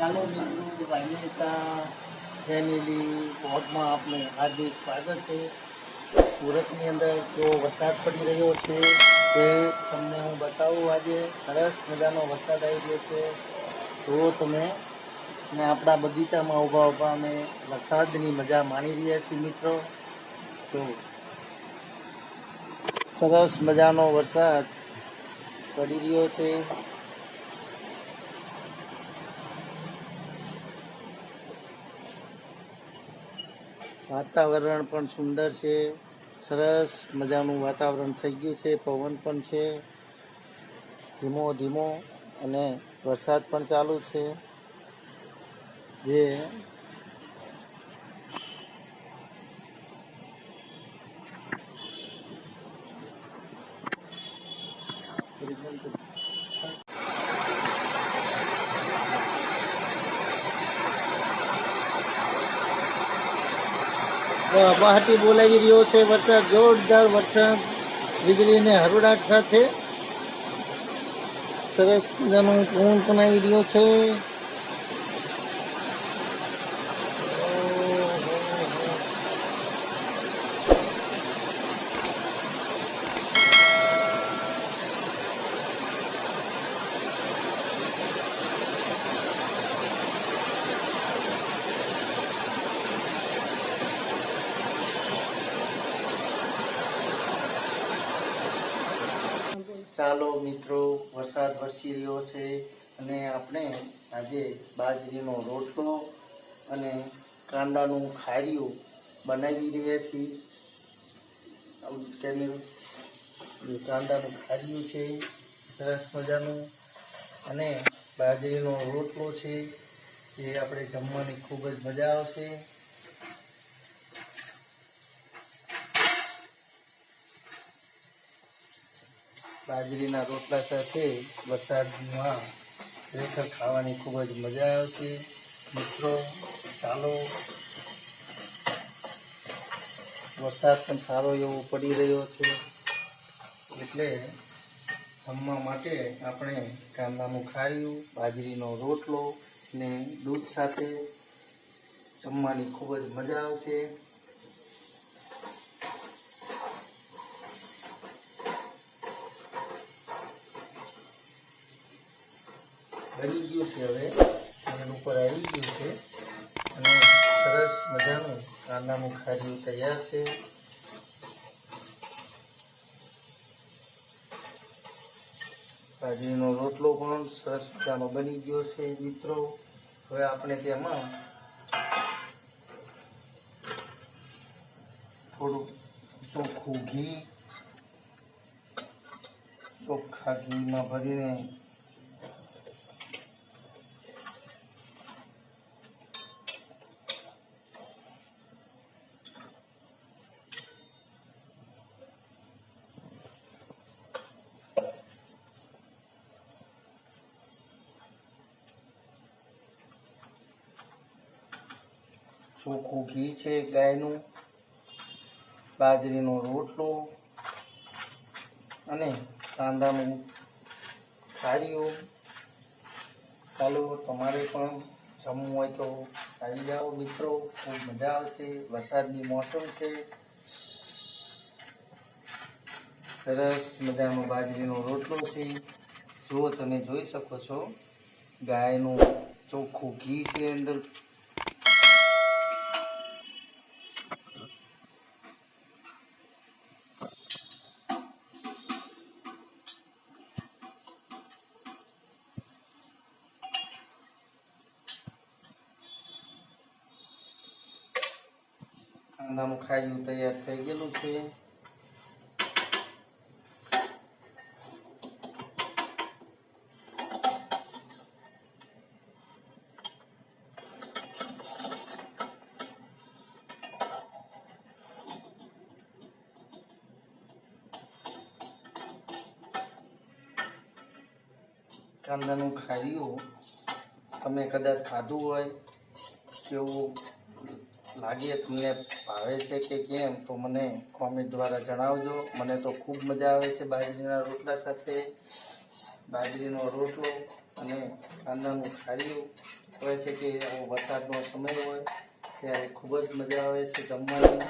ચાલો મિત્રો રાયનેતા ફેમિલી વોર્ડમાં આપનું હાર્દિક સ્વાગત છે. સુરતની અંદર કેવો વરસાદ પડી રહ્યો છે તે તમને હું બતાવું આજે. સરસ મજાનો વરસાદ આવી ગયો છે. તો તમે ને આપણા બગીચામાં ઊભા ઊભા અમે વરસાદની મજા માણી રહ્યા છીએ મિત્રો. તો સરસ મજાનો વરસાદ પડી રહ્યો છે. વાતાવરણ પણ સુંદર છે. સરસ મજાનું વાતાવરણ થઈ ગયું છે. પવન પણ છે. ધીમો ધીમો અને વરસાદ પણ ચાલુ છે. જે બહાટી બોલાવી રહ્યો છે વરસાદ, જોરદાર વરસાદ. વીજળીને હરોડાટ સાથે. સરસ મજાનું પૂન આવી રહ્યો છે. ચાલો મિત્રો, વરસાદ વરસી રહ્યો છે અને આપણે આજે બાજરીનો રોટલો અને કાંદાનું ખારીયું બનાવી રહ્યા છીએ. કાંદાનું ખારીયું છે, સરસ મજાનું. અને બાજરીનો રોટલો છે, જે આપણે જમવાની ખૂબ જ મજા આવશે. બાજરીના રોટલા સાથે વરસાદમાં ખરેખર ખાવાની ખૂબ જ મજા આવશે મિત્રો, ચાલો. વરસાદ પણ સારો એવો પડી રહ્યો છે. એટલે જમવા માટે આપણે કાંદાનું ખાર્યું બાજરીનો રોટલો ને દૂધ સાથે જમવાની ખૂબ જ મજા આવશે. બની ગયું છે હવે. એની ઉપર આવી ગયું છે. અને સરસ મજાનું કાંદાનું ખાર્યું તૈયાર છે. બાજરીનો રોટલો પણ સરસ મજાનો બની ગયો છે, મિત્રો. હવે આપણે તેમાં થોડું ચોખ્ખું ઘી, ચોખ્ખા ઘીમાં ભરીને ચોખ્ખું ઘી છે ગાયનું, બાજરીનો રોટલો અને કાંદાનું થાળીઓ ચાલો તમારે પણ જમવું હોય તો આવી જાઓ મિત્રો, ખૂબ મજા આવશે, વરસાદની મોસમ છે. સરસ મજાનો બાજરીનો રોટલો છે. જો તમે જોઈ શકો છો, ગાયનું ચોખ્ખું ઘી છે અંદર. કાંદાનું ખાયું તૈયાર થઈ ગયેલું છે. કાંદાનું ખાયું તમે કદાચ ખાધું હોય કેવું લાગે તમને ભાવે છે કે કેમ, તો મને કોમેન્ટ દ્વારા જણાવજો. મને તો ખૂબ મજા આવે છે બાજરીના રોટલા સાથે. બાજરીનો રોટલો અને કાંદાનું ખારીયું. હોય છે કે આવો વરસાદનો સમય હોય, ત્યારે ખૂબ જ મજા આવે છે જમવાની.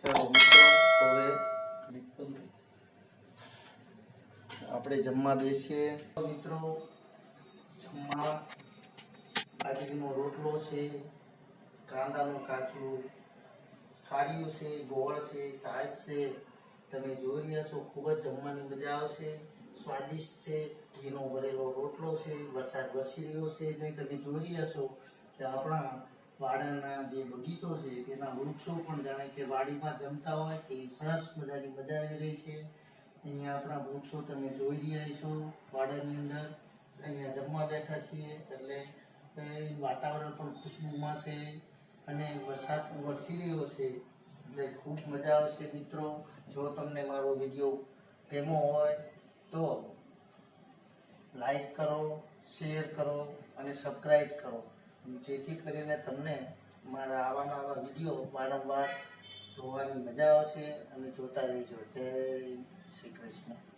ચાલો મિત્રો, હવે આપણે જમવા બેસીએ. મિત્રો, જમવા બાજરીનો રોટલો છે. કાંદાનું કાચું ખારીયું છે, ગોળ છે સાસ છે, તમે જોઈ રહ્યા છો, ખૂબ જ જમવાની મજા આવશે. સ્વાદિષ્ટ છે, ઘીનો ભરેલો રોટલો છે, વરસાદ વરસી રહ્યો છે, ને તમે જોઈ રહ્યા છો કે આપણા વાડાના જે બગીચો છે, તેના વૃક્ષો પણ જાણે કે વાડીમાં જમતા હોય તે સરસ મજાની મજા આવી રહી છે. અહીંયા આપણા વૃક્ષો તમે જોઈ રહ્યા છો, વાડાની અંદર. અહીંયા જમવા બેઠા છીએ, એટલે વાતાવરણ પણ ખુશ્બુમાં છે. અને વરસાદ વરસી રહ્યો છે, એટલે ખૂબ મજા આવશે મિત્રો. જો તમને મારો વીડિયો ગમ્યો હોય તો લાઈક કરો, શેર કરો અને સબસ્ક્રાઈબ કરો. જેથી કરીને તમને મારા આવા વીડિયો વારંવાર જોવાની મજા આવશે અને જોતા રહેજો. જય શ્રી કૃષ્ણ.